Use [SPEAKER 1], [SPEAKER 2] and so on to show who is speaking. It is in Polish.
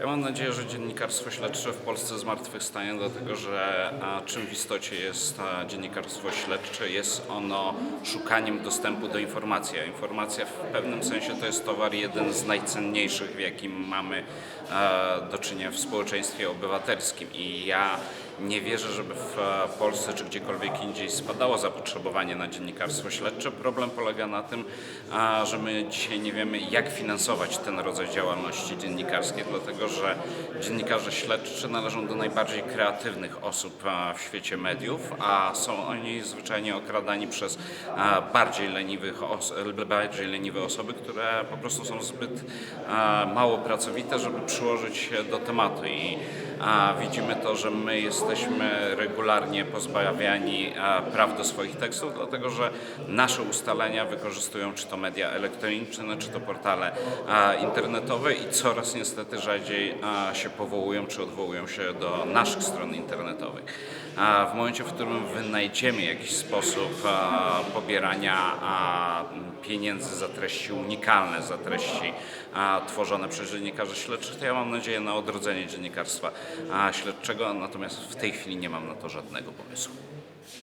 [SPEAKER 1] Ja mam nadzieję, że dziennikarstwo śledcze w Polsce zmartwychwstanie, dlatego że czym w istocie jest dziennikarstwo śledcze? Jest ono szukaniem dostępu do informacji, a informacja w pewnym sensie to jest towar jeden z najcenniejszych, w jakim mamy do czynienia w społeczeństwie obywatelskim i ja nie wierzę, żeby w Polsce czy gdziekolwiek indziej spadało zapotrzebowanie na dziennikarstwo śledcze. Problem polega na tym, że my dzisiaj nie wiemy, jak finansować ten rodzaj działalności dziennikarskiej, dlatego że dziennikarze śledczy należą do najbardziej kreatywnych osób a, w świecie mediów, a są oni zwyczajnie okradani przez a, bardziej, leniwych bardziej leniwe osoby, które po prostu są zbyt a, mało pracowite, żeby przyłożyć się do tematu. I a, widzimy to, że my jesteśmy regularnie pozbawiani a, praw do swoich tekstów, dlatego że nasze ustalenia wykorzystują czy to media elektroniczne, czy to portale a, internetowe i coraz niestety rzadziej a, się powołują czy odwołują się do naszych stron internetowych. W momencie, w którym wynajdziemy jakiś sposób pobierania pieniędzy za treści unikalne, za treści tworzone przez dziennikarzy śledczych, to ja mam nadzieję na odrodzenie dziennikarstwa śledczego, natomiast w tej chwili nie mam na to żadnego pomysłu.